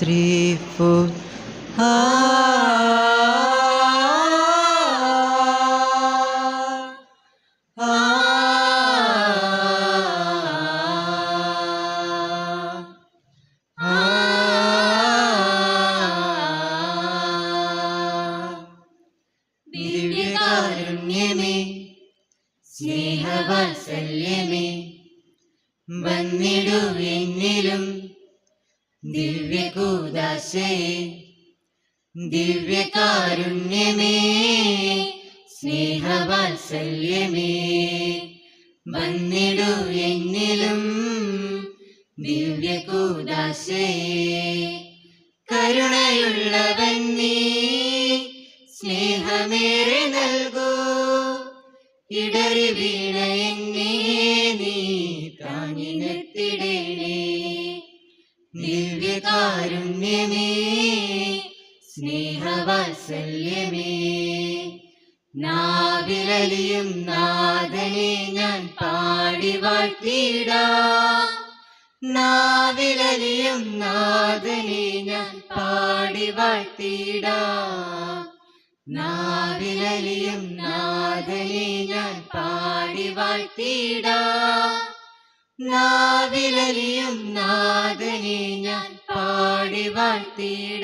three, four. Ah. ദിവ്യകാരുണ്യമേ സ്നേഹവാത്സല്യമേ വന്നിടു എന്നിലും ദിവ്യകൂദാശയെ ദിവ്യകാരുണ്യമേ സ്നേഹവാത്സല്യമേ വന്നിടു എന്നിലും ദിവ്യകൂദാശേ. കരുണയുള്ളവൻ നീ സ്നേഹമേറെ നൽകൂ. ഇടറി വീണ എന്നെ നീ താങ്ങി നിർത്തിടേണേ. ദിവ്യകാരുണ്യമേ സ്നേഹവാത്സല്യമേ. നാവിലലിയും നാദനെ ഞാൻ പാടി വാഴ്ത്തിടാം. നാവിലലിയും നാദനെ ഞാൻ പാടി വാഴ്ത്തിടാം. നാവിലലിയും നാദനെ ഞാൻ പാടി വാഴ്ത്തിടാം. നാവിലലിയും നാദനെ ഞാൻ പാടി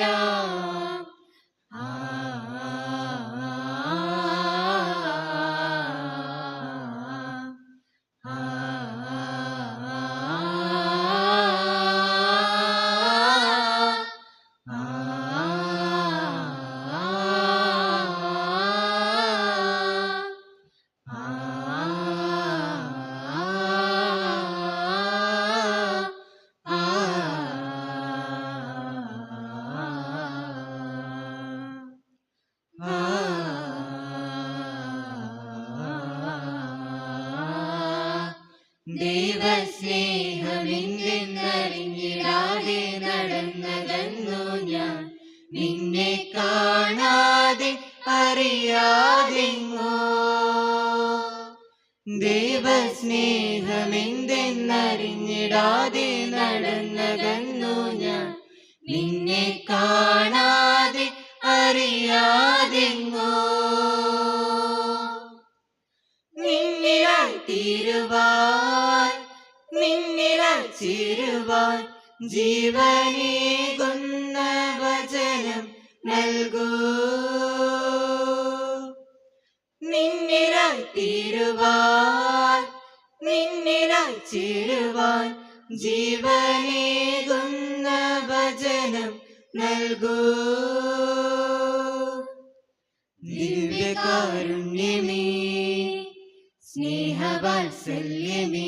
നടന്നതെന്നു ഞാൻ നിന്നെ കാണാതെ അറിയാതെങ്ങോ. ദൈവസ്നേഹമെന്തെന്നറിഞ്ഞിടാതെ നടന്നതെന്നു ഞാൻ നിന്നെ കാണാതെ അറിയാതെങ്ങോ. നിന്നിലായി തീരുവാൻ നിന്നിലായി ചേരുവാൻ ജീവനേകുന്ന വചനം നൽകൂ. നിന്നിരായി തീരുവാൻ നിന്നിരായി ചേരുവാൻ ജീവനേകുന്ന വചനം നൽകൂ. ദിവ്യകാരുണ്യമേ സ്നേഹവാത്സല്യമേ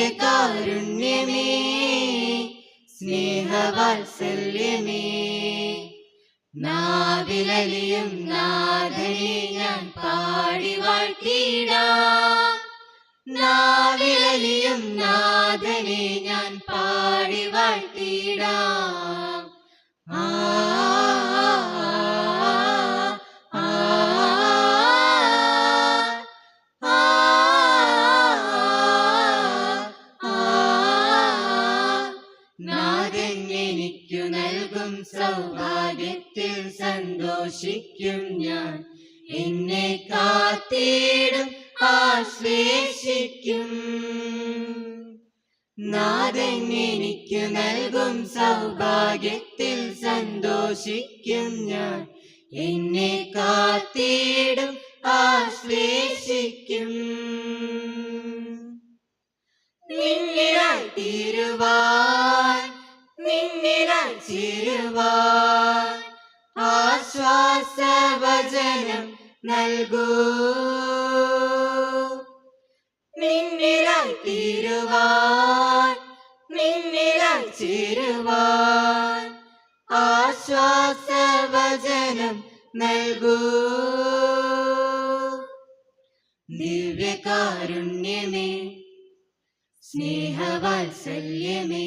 ദിവ്യകാരുണ്യമേ സ്നേഹവാത്സല്യമേ. നാവിലലിയും നാഥനെ ഞാൻ പാടി വാഴ്ത്തിടാം നാവിലലിയും നാഥനെ ഞാൻ പാടി വാഴ്ത്തിടാം നാഥൻ നൽകും സൗഭാഗ്യത്തിൽ സന്തോഷിക്കും ഞാൻ. എന്നെ കാത്തിടും ആശ്ലേഷിക്കും. നാഥൻ നൽകും സൗഭാഗ്യത്തിൽ സന്തോഷിക്കും ഞാൻ. എന്നെ കാത്തിടും ചേരുവാൻ ആശ്വാസവചനം നൽകൂ. നിന്നിലായി തീരുവാൻ നിന്നിലായി ചേരുവാൻ ആശ്വാസവചനം നൽകൂ. ദിവ്യകാരുണ്യമേ സ്നേഹവാത്സല്യമേ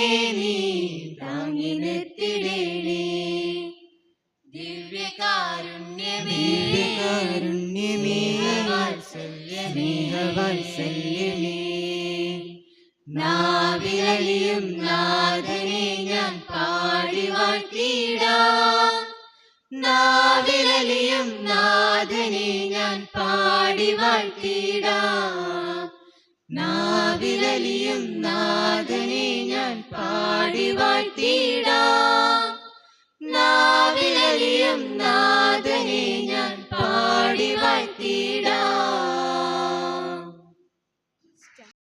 സ്നേഹവാത്സല്യമേ നാഥനെ ഞാൻ പാടി നാഥനെ ഞാൻ പാടി നാഥനെ ഞാൻ പാടി